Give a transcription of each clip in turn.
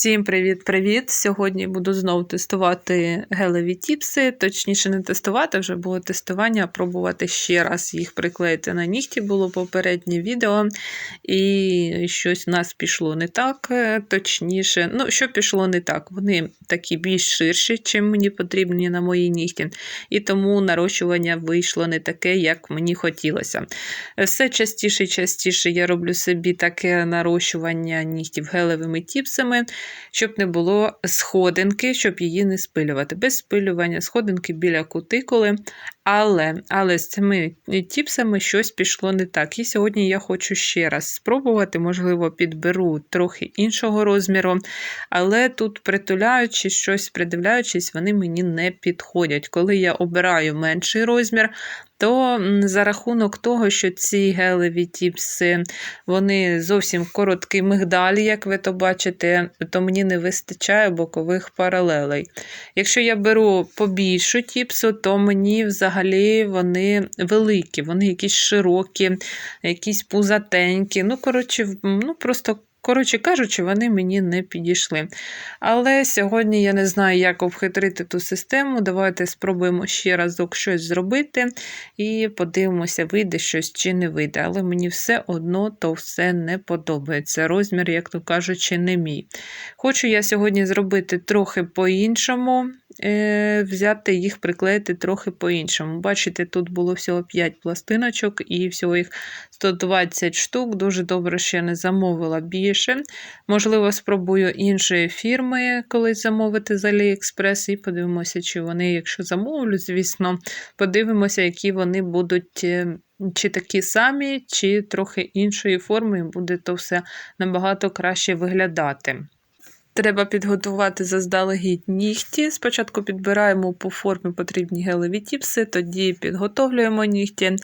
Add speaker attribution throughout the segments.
Speaker 1: Всім привіт-привіт! Сьогодні буду знову тестувати гелеві тіпси. Точніше, не тестувати, вже було тестування, а пробувати ще раз їх приклеїти на нігті. Було попереднє відео, і щось у нас пішло не так. е, Точніше, ну, що пішло не так? Вони такі більш ширші, чим мені потрібні на моїй нігті. І тому нарощування вийшло не таке, як мені хотілося. Все частіше і частіше я роблю собі таке нарощування нігтів гелевими тіпсами, щоб не було сходинки, щоб її не спилювати. Без спилювання сходинки біля кутикули. Але, але з цими тіпсами щось пішло не так. І сьогодні я хочу ще раз спробувати, можливо, підберу трохи іншого розміру. Але тут, притуляючись, щось придивляючись, вони мені не підходять. Коли я обираю менший розмір, то за рахунок того, що ці гелеві тіпси, вони зовсім короткі мигдалі, як ви то бачите, то мені не вистачає бокових паралелей. Якщо я беру побільшу тіпсу, то мені взагалі вони великі, вони якісь широкі, якісь пузатенькі. Ну, коротше, ну просто. Коротше кажучи, вони мені не підійшли. Але сьогодні я не знаю, як обхитрити ту систему. Давайте спробуємо ще разок щось зробити і подивимося, вийде щось чи не вийде. Але мені все одно то все не подобається. Розмір, як то кажучи, не мій. Хочу я сьогодні зробити трохи по-іншому, взяти їх, приклеїти трохи по-іншому. Бачите, тут було всього 5 пластиночок і всього їх 120 штук. Дуже добре, я не замовила більше. Можливо, спробую іншої фірми колись замовити з AliExpress і подивимося, чи вони, якщо замовлю, звісно, подивимося, які вони будуть. е, Чи такі самі, чи трохи іншої форми, буде то все набагато краще виглядати. Треба підготувати заздалегідь нігті. Спочатку підбираємо по формі потрібні гелеві тіпси, тоді підготовлюємо нігті,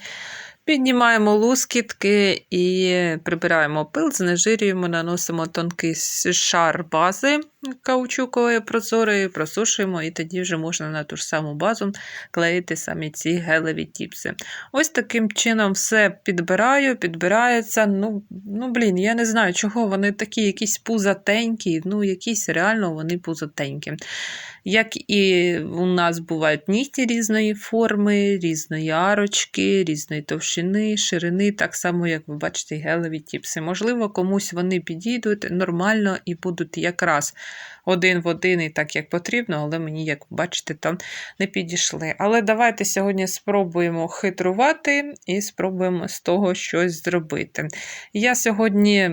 Speaker 1: піднімаємо лускітки і прибираємо пил, знежирюємо, наносимо тонкий шар бази каучукової прозорої, просушуємо, і тоді вже можна на ту ж саму базу клеїти самі ці гелеві тіпси. Ось таким чином все підбираю, підбирається. Ну, ну блін, я не знаю, чого вони такі якісь пузатенькі, ну, якісь реально вони пузатенькі. Як і у нас бувають нігті різної форми, різної арочки, різної товщини, ширини, так само, як ви бачите, гелеві тіпси. Можливо, комусь вони підійдуть нормально і будуть якраз один в один і так, як потрібно, але мені, як бачите, там не підійшли. Але давайте сьогодні спробуємо хитрувати і спробуємо з того щось зробити. Я сьогодні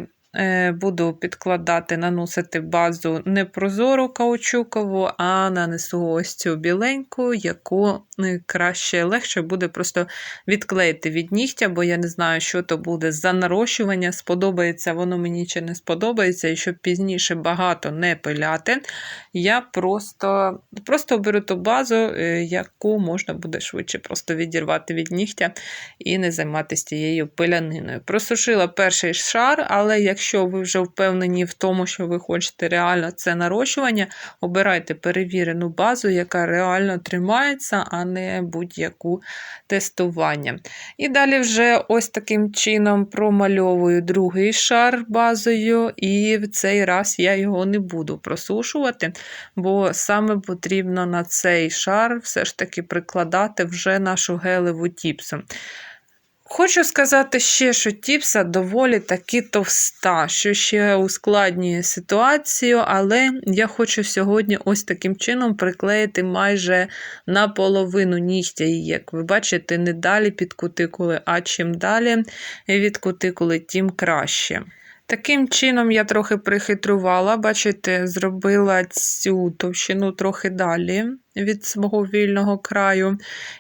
Speaker 1: буду підкладати, наносити базу не прозору каучукову, а нанесу ось цю біленьку, яку е, краще легше буде просто відклеїти від нігтя, бо я не знаю, що то буде за нарощування. Сподобається воно мені чи не сподобається, і щоб пізніше багато не пиляти, я просто, просто беру ту базу, е, яку можна буде швидше просто відірвати від нігтя і не займатися тією пиляниною. Просушила перший шар, але якщо ви вже впевнені в тому, що ви хочете реально це нарощування, обирайте перевірену базу, яка реально тримається, а не будь-яку тестування. І далі вже ось таким чином промальовую другий шар базою, і в цей раз я його не буду просушувати, бо саме потрібно на цей шар все ж таки прикладати вже нашу гелеву тіпсу. Хочу сказати ще, що тіпса доволі таки товста, що ще ускладнює ситуацію, але я хочу сьогодні ось таким чином приклеїти майже наполовину нігтя. І як ви бачите, не далі під кутикули, а чим далі від кутикули, тим краще. Таким чином я трохи прихитрувала, бачите, зробила цю товщину трохи далі від свого вільного краю.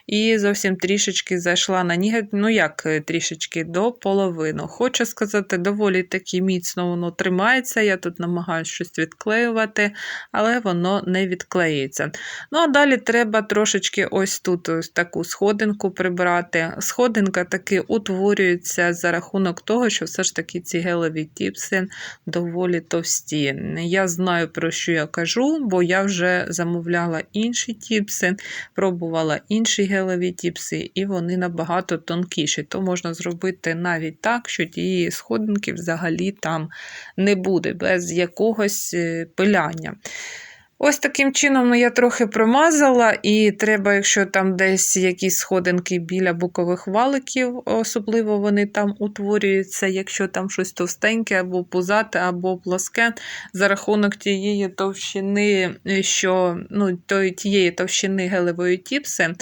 Speaker 1: І зовсім трішечки зайшла на ніготь, ну як е, трішечки до половину. Хочу сказати, доволі таки міцно воно тримається. Я тут намагаюся щось відклеювати, але воно не відклеїться. Ну, а далі треба трошечки ось тут ось таку сходинку прибрати. Сходинка таки утворюється за рахунок того, що все ж таки ці гелеві тіпси доволі товсті. Я знаю, про що я кажу, бо я вже замовляла інші інші тіпси, пробувала інші гелеві тіпси, і вони набагато тонкіші. То можна зробити навіть так, що тієї сходинки взагалі там не буде, без якогось е, пиляння. Ось таким чином ну, я трохи промазала, і треба, якщо там десь якісь сходинки біля бокових валиків, особливо вони там утворюються, якщо там щось товстеньке, або пузате, або плоске, за рахунок тієї товщини, е, що ну, тієї товщини гелевої тіпси,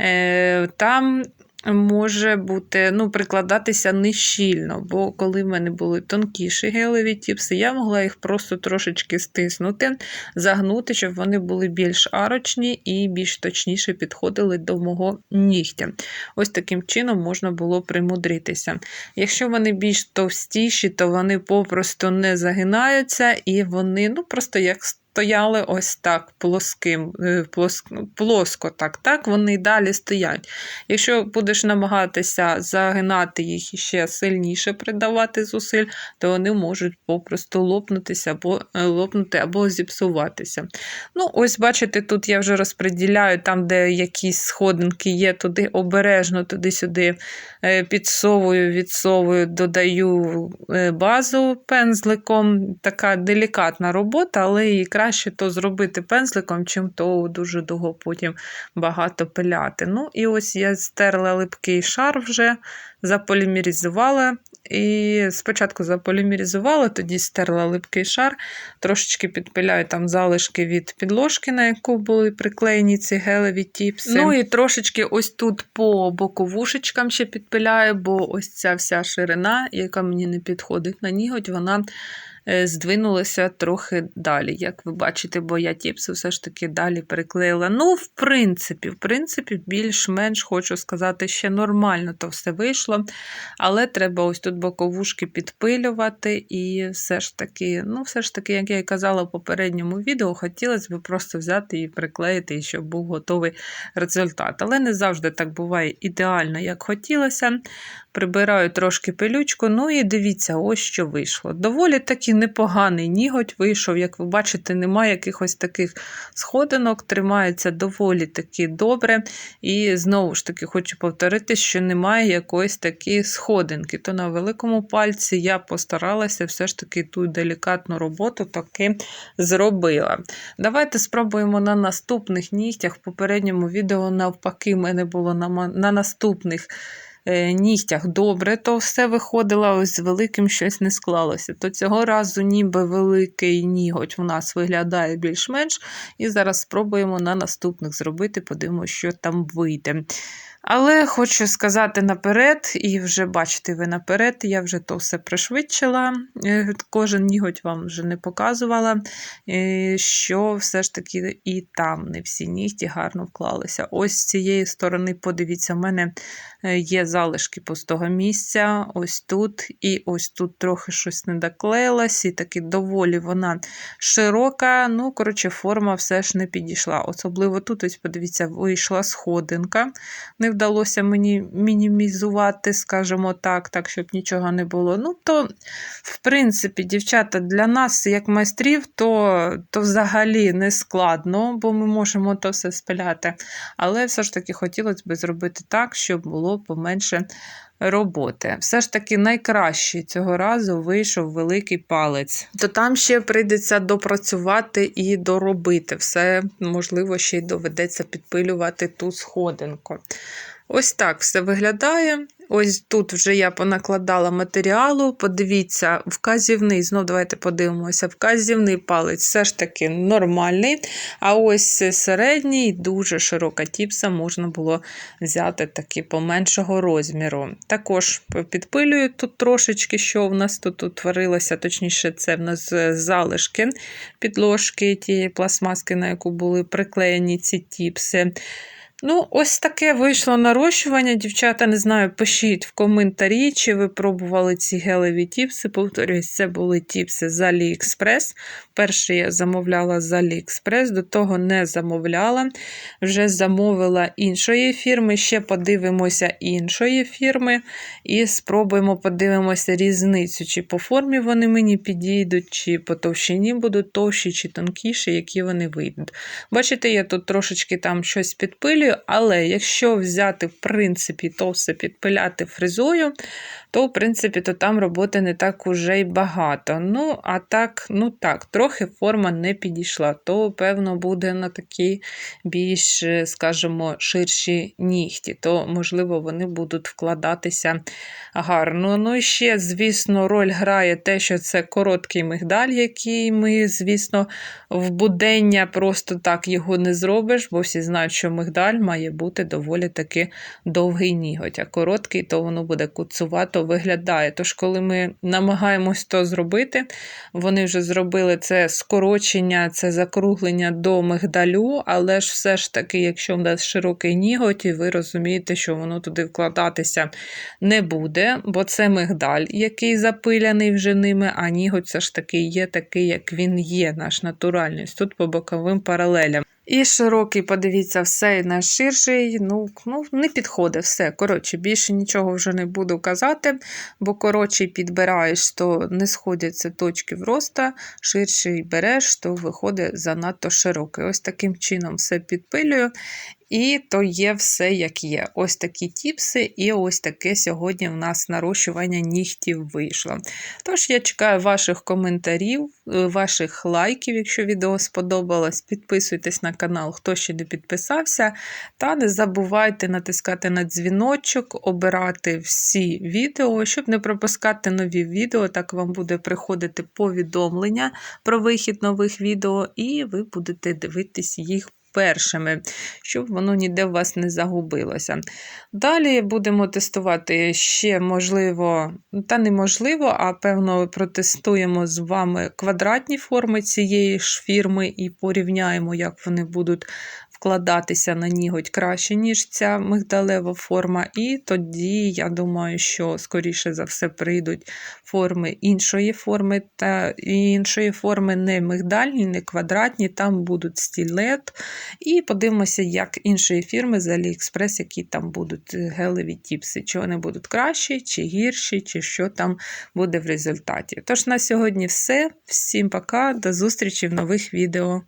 Speaker 1: е, там може бути, ну, прикладатися нещільно, бо коли в мене були тонкіші гелеві тіпси, я могла їх просто трошечки стиснути, загнути, щоб вони були більш арочні і більш точніше підходили до мого нігтя. Ось таким чином можна було примудритися. Якщо вони більш товстіші, то вони попросту не загинаються і вони ну, просто як стояли ось так плоским, е, плоск, плоско, так, так, вони й далі стоять. Якщо будеш намагатися загинати їх і ще сильніше придавати зусиль, то вони можуть попросту лопнутися або е, лопнути або зіпсуватися. Ну, ось, бачите, тут я вже розподіляю там, де якісь сходинки є, туди обережно, туди-сюди підсовую, відсовую, додаю базу пензликом. Така делікатна робота, але і краще то зробити пензликом, чим то дуже довго потім багато пиляти. Ну, і ось я стерла липкий шар вже, заполімеризувала. І спочатку заполімерізувала, тоді стерла липкий шар, трошечки підпиляю там залишки від підложки, на яку були приклеєні ці гелеві тіпси. Ну і трошечки ось тут по боковушечкам ще підпиляю, бо ось ця вся ширина, яка мені не підходить на ніготь, вона здвинулася трохи далі, як ви бачите, бо я тіпси все ж таки далі переклеїла. Ну, в принципі, в принципі, більш-менш хочу сказати, ще нормально то все вийшло. Але треба ось тут боковушки підпилювати. І все ж таки, ну, все ж таки, як я і казала в попередньому відео, хотілося б просто взяти і приклеїти, щоб був готовий результат. Але не завжди так буває ідеально, як хотілося. Прибираю трошки пилючку, ну і дивіться, ось що вийшло. Доволі таки непоганий ніготь вийшов, як ви бачите, немає якихось таких сходинок, тримається доволі таки добре. І знову ж таки хочу повторити, що немає якоїсь такої сходинки. То на великому пальці я постаралася все ж таки ту делікатну роботу таки зробила. Давайте спробуємо на наступних нігтях. В попередньому відео, навпаки, в мене було на, на наступних. Е, нігтях добре, то все виходило, ось з великим щось не склалося. То цього разу ніби великий ніготь у нас виглядає більш-менш. І зараз спробуємо на наступних зробити, подивимося, що там вийде. Але хочу сказати наперед, і вже бачите ви наперед, я вже то все пришвидшила, е, кожен ніготь вам вже не показувала, е, що все ж таки і там не всі нігті гарно вклалися. Ось з цієї сторони, подивіться, в мене е, є залишки пустого місця, ось тут, і ось тут трохи щось не доклеїлось, і таки доволі вона широка. Ну, коротше, форма все ж не підійшла. Особливо тут, ось, подивіться, вийшла сходинка. Не вдалося мені мінімізувати, скажімо так, так, щоб нічого не було. Ну, то, в принципі, дівчата, для нас, як майстрів, то то взагалі не складно, бо ми можемо то все спиляти. Але все ж таки хотілося б зробити так, щоб було поменше роботи. Все ж таки, найкраще цього разу вийшов великий палець. То там ще прийдеться допрацювати і доробити. Все, можливо, ще й доведеться підпилювати ту сходинку. Ось так все виглядає. Ось тут вже я понакладала матеріалу. Подивіться, вказівний, знову давайте подивимося, вказівний палець все ж таки нормальний. А ось середній, дуже широка тіпса можна було взяти таки поменшого розміру. Також підпилюю тут трошечки, що в нас тут утворилося, точніше, це в нас залишки підложки тієї пластмаски, на яку були приклеєні ці тіпси. Ну, ось таке вийшло нарощування. Дівчата, не знаю, пишіть в коментарі, чи ви пробували ці гелеві тіпси. Повторюсь, це були тіпси з AliExpress. Перший я замовляла з AliExpress, до того не замовляла. Вже замовила іншої фірми. Ще подивимося іншої фірми. І спробуємо подивимося різницю, чи по формі вони мені підійдуть, чи по товщині будуть товщі, чи тонкіші, які вони вийдуть. Бачите, я тут трошечки там щось підпилюю, але якщо взяти, в принципі, то все підпиляти фрезою, то, в принципі, то там роботи не так уже й багато. Ну, а так, ну так, трохи форма не підійшла, то, певно, буде на такі більш, е, скажімо, ширші нігті, то, можливо, вони будуть вкладатися гарно. Ну, і ще, звісно, роль грає те, що це короткий мигдаль, який ми, звісно, в будення просто так його не зробиш, бо всі знають, що мигдаль має бути доволі таки довгий ніготь, а короткий, то воно буде куцувато виглядає. Тож, коли ми намагаємось то зробити, вони вже зробили це скорочення, це закруглення до мигдалю, але ж все ж таки, якщо в нас широкий ніготь, і ви розумієте, що воно туди вкладатися не буде, бо це мигдаль, який запиляний вже ними, а ніготь все ж таки є такий, як він є, наш натуральний. Тут по боковим паралелям. І широкий, подивіться, все і наш ширший, ну, ну не підходить все. Коротше, більше нічого вже не буду казати, бо коротший підбираєш, то не сходяться точки вроста, ширший береш, то виходить занадто широкий. Ось таким чином все підпилюю. І то є все, як є. Ось такі тіпси, і ось таке сьогодні в нас нарощування нігтів вийшло. Тож я чекаю ваших коментарів, е, ваших лайків, якщо відео сподобалось. Підписуйтесь на канал, хто ще не підписався. Та не забувайте натискати на дзвіночок, обирати всі відео, щоб не пропускати нові відео. Так вам буде приходити повідомлення про вихід нових відео, і ви будете дивитись їх першими, щоб воно ніде у вас не загубилося. Далі будемо тестувати ще, можливо, та неможливо, а певно, протестуємо з вами квадратні форми цієї ж фірми і порівняємо, як вони будуть вкладатися на ніготь краще, ніж ця мигдалева форма. І тоді, я думаю, що, скоріше за все, прийдуть форми іншої форми, та іншої форми не мигдальні, не квадратні, там будуть стілет. І подивимося, як іншої фірми з AliExpress, які там будуть гелеві тіпси, чи вони будуть кращі, чи гірші, чи що там буде в результаті. Тож на сьогодні все. Всім пока, до зустрічі в нових відео.